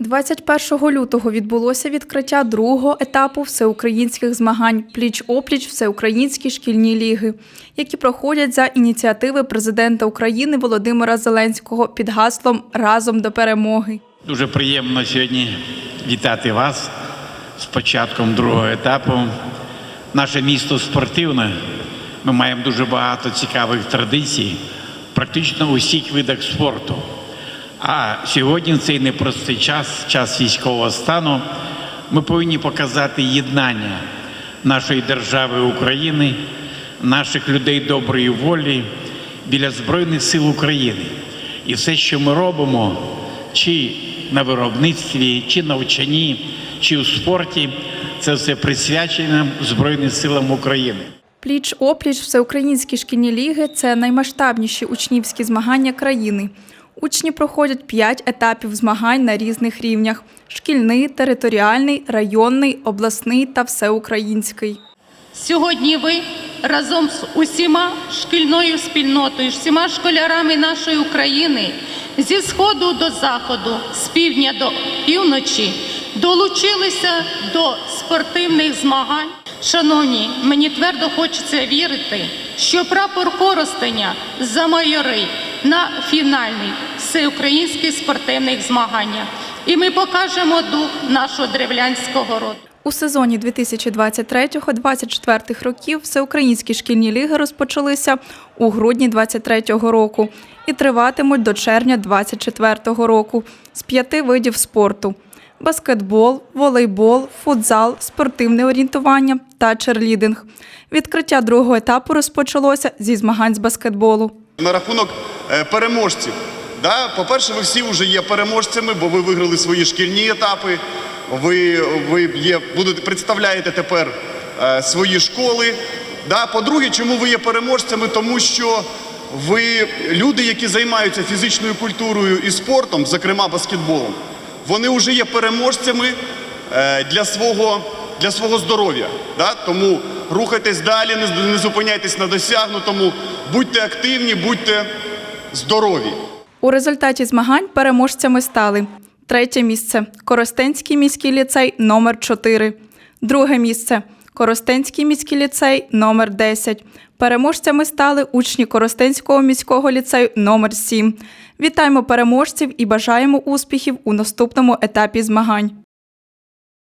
21 лютого відбулося відкриття другого етапу всеукраїнських змагань пліч-опліч всеукраїнські шкільні ліги, які проходять за ініціативи президента України Володимира Зеленського під гаслом Разом до перемоги. Дуже приємно сьогодні вітати вас з початком другого етапу. Наше місто спортивне. Ми маємо дуже багато цікавих традицій, практично у всіх видах спорту. А сьогодні в цей непростий час, час військового стану, ми повинні показати єднання нашої держави України, наших людей доброї волі біля Збройних сил України. І все, що ми робимо, чи на виробництві, чи навчанні, чи у спорті, це все присвячено Збройним силам України. Пліч-опліч всеукраїнські шкільні ліги це наймасштабніші учнівські змагання країни. Учні проходять п'ять етапів змагань на різних рівнях: шкільний, територіальний, районний, обласний та всеукраїнський. Сьогодні ви разом з усіма шкільною спільнотою, всіма школярами нашої України зі сходу до заходу, з півдня до півночі долучилися до спортивних змагань. Шановні, мені твердо хочеться вірити, що прапор Коростеня замайорить на фінальний всеукраїнських спортивних змаганнях. І ми покажемо дух нашого древлянського роду. У сезоні 2023-2024 років всеукраїнські шкільні ліги розпочалися у грудні 2023 року і триватимуть до червня 2024 року з п'яти видів спорту: баскетбол, волейбол, футзал, спортивне орієнтування та черлідинг. Відкриття другого етапу розпочалося зі змагань з баскетболу. На рахунок е, переможців. Да? По-перше, ви всі вже є переможцями, бо ви виграли свої шкільні етапи. Ви, ви є, будете, представляєте тепер е, свої школи. Да? По-друге, чому ви є переможцями? Тому що ви люди, які займаються фізичною культурою і спортом, зокрема баскетболом, вони вже є переможцями е, для свого, для свого здоров'я. Да? Тому рухайтесь далі, не, не зупиняйтесь на досягнутому, будьте активні, будьте здорові. У результаті змагань переможцями стали третє місце Коростенський міський ліцей номер 4 друге місце Коростенський міський ліцей номер 10 Переможцями стали учні Коростенського міського ліцею номер 7 Вітаємо переможців і бажаємо успіхів у наступному етапі змагань.